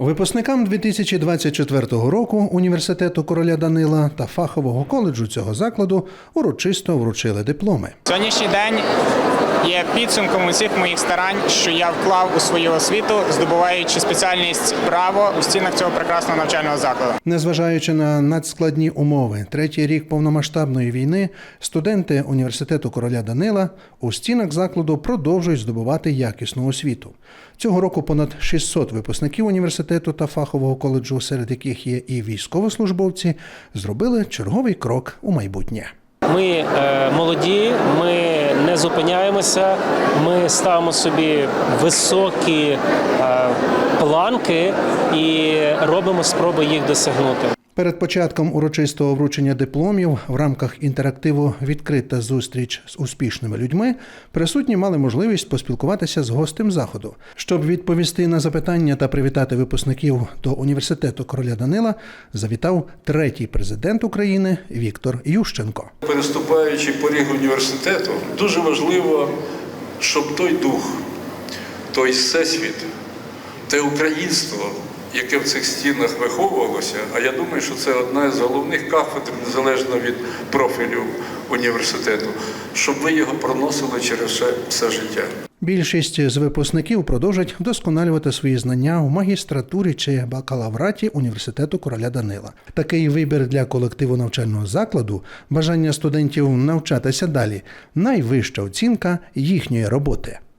Випускникам 2024 року університету короля Данила та фахового коледжу цього закладу урочисто вручили дипломи. Сьогоднішній день є підсумком усіх моїх старань, що я вклав у свою освіту, здобуваючи спеціальність право у стінах цього прекрасного навчального закладу. Незважаючи на надскладні умови, третій рік повномасштабної війни, студенти університету короля Данила у стінах закладу продовжують здобувати якісну освіту. Цього року понад 600 випускників університету та фахового коледжу, серед яких є і військовослужбовці, зробили черговий крок у майбутнє. Ми е, молоді, ми зупиняємося, ми ставимо собі високі е, планки і робимо спроби їх досягнути. Перед початком урочистого вручення дипломів в рамках інтерактиву Відкрита зустріч з успішними людьми присутні мали можливість поспілкуватися з гостем заходу. Щоб відповісти на запитання та привітати випускників до університету короля Данила, завітав третій президент України Віктор Ющенко. Переступаючи поріг університету, дуже важливо, щоб той дух, той всесвіт, те українство, яке в цих стінах виховувалося, а я думаю, що це одна з головних кафедр, незалежно від профілю університету, щоб ви його проносили через все, все життя. Більшість з випускників продовжать вдосконалювати свої знання у магістратурі чи бакалавраті університету короля Данила. Такий вибір для колективу навчального закладу, бажання студентів навчатися далі найвища оцінка їхньої роботи.